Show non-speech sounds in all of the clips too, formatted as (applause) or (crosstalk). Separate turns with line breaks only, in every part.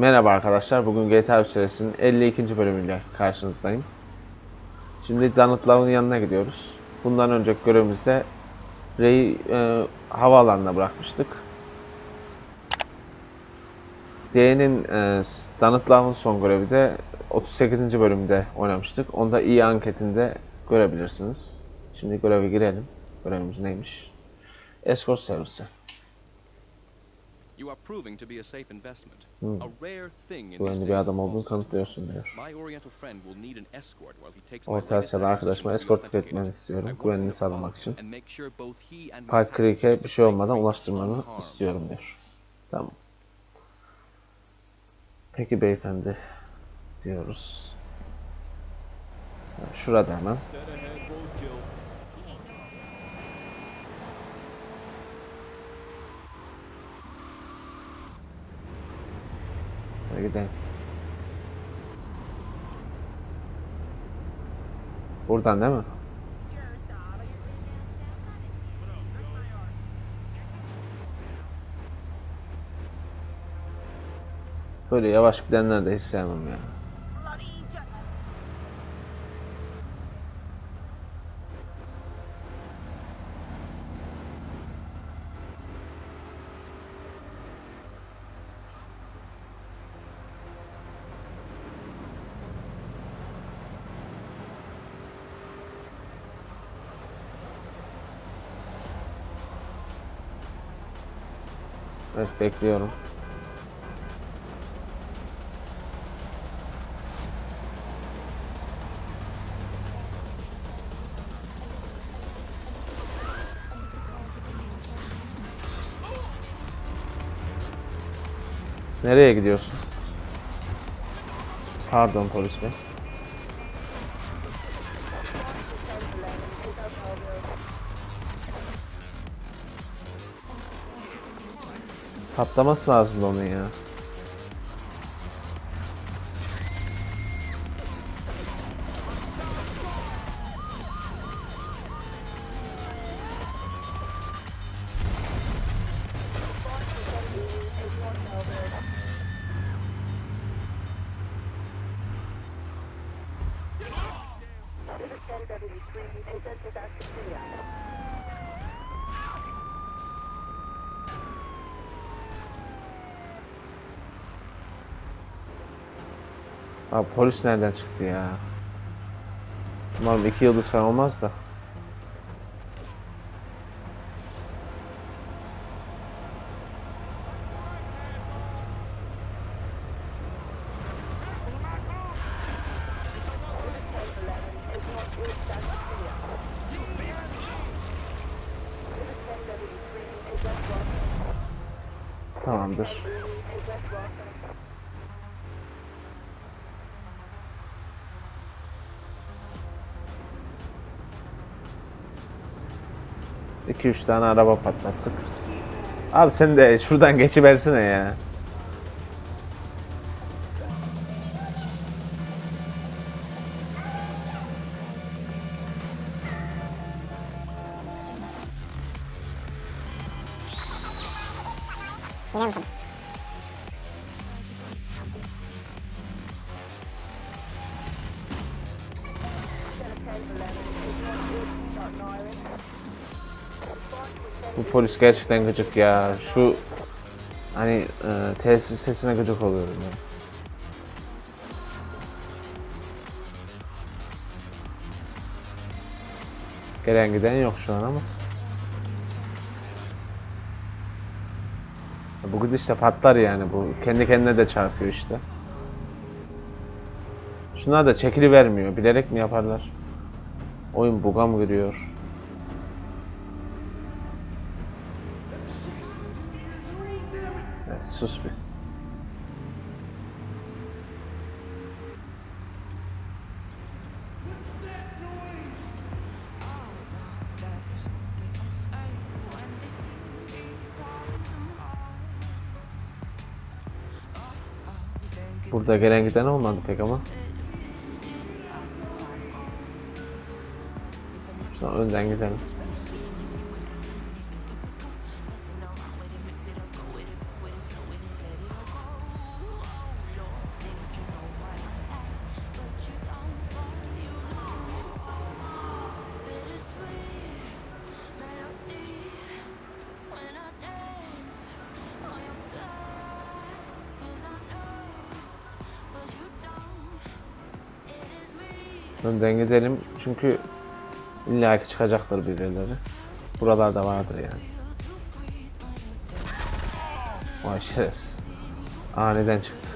Merhaba arkadaşlar, bugün GTA 3 serisinin 52. bölümüyle karşınızdayım. Şimdi Donald Love'ın yanına gidiyoruz. Bundan önceki görevimizde Ray'i e, havaalanına bırakmıştık. D'nin e, Donald Love'ın son görevi de 38. bölümde oynamıştık. Onu da iyi anketinde görebilirsiniz. Şimdi göreve girelim. Görevimiz neymiş? Escort servisi.
You are proving to be a safe investment.
Hmm.
A rare thing in
Güvenli bir adam olduğunu kanıtlıyorsun diyor.
My Oriental friend will need an escort while he takes my
Orta Asya'da arkadaşıma
be
etmeni istiyorum.
to
sağlamak için. Park Creek'e bir şey olmadan ulaştırmanı istiyorum diyor. Tamam. Peki beyefendi diyoruz. Şurada hemen. Gidelim. Buradan değil mi? Böyle yavaş gidenler de hiç sevmem ya. Evet bekliyorum. Nereye gidiyorsun? Pardon polis bey. Ah, tá Patlaması lazım onun é. ya. Delta Victory. Abi polis nereden çıktı ya? Umarım iki yıldız falan olmaz da. Tamamdır. İki üç tane araba patlattık. Abi sen de şuradan geçiversene ya.
Yine mi?
Bu polis gerçekten gıcık ya. Şu hani e, tesis sesine gıcık oluyorum ya. Gelen giden yok şu an ama. Bu gidişle patlar yani bu. Kendi kendine de çarpıyor işte. Şunlar da çekili vermiyor. Bilerek mi yaparlar? Oyun buga mı giriyor? Sus bir. Burada gelen giden olmadı pek ama. Şuradan önden gidelim. Önden gidelim çünkü illaki çıkacaktır birileri. Buralarda vardır yani. Vay şerefsiz. Aniden çıktı.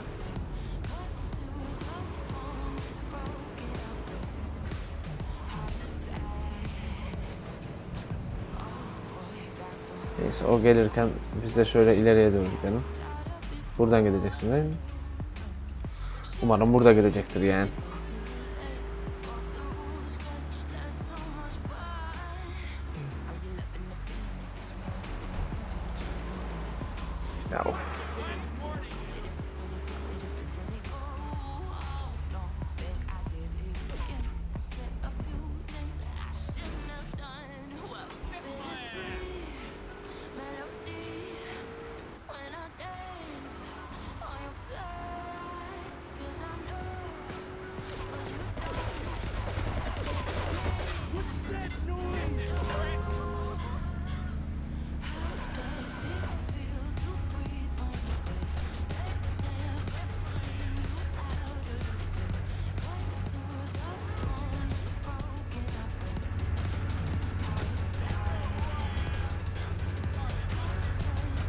Neyse o gelirken biz de şöyle ileriye doğru gidelim. Buradan gideceksin değil mi? Umarım burada gidecektir yani. Ya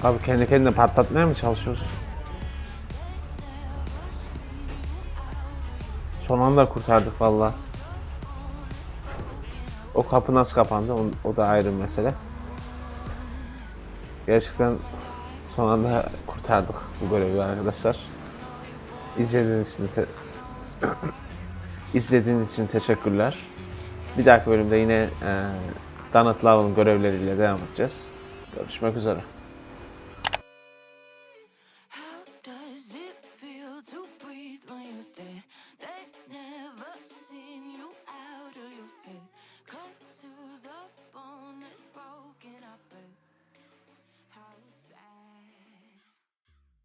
Abi kendi kendine patlatmaya mı çalışıyorsun? Son anda kurtardık valla. O kapı nasıl kapandı o, o da ayrı mesele. Gerçekten son anda kurtardık bu görevi arkadaşlar. İzlediğiniz için te- (clears throat) izlediğiniz için teşekkürler. Bir dahaki bölümde yine e, Donut Level'ın görevleriyle devam edeceğiz. Görüşmek üzere. to breathe when you're dead.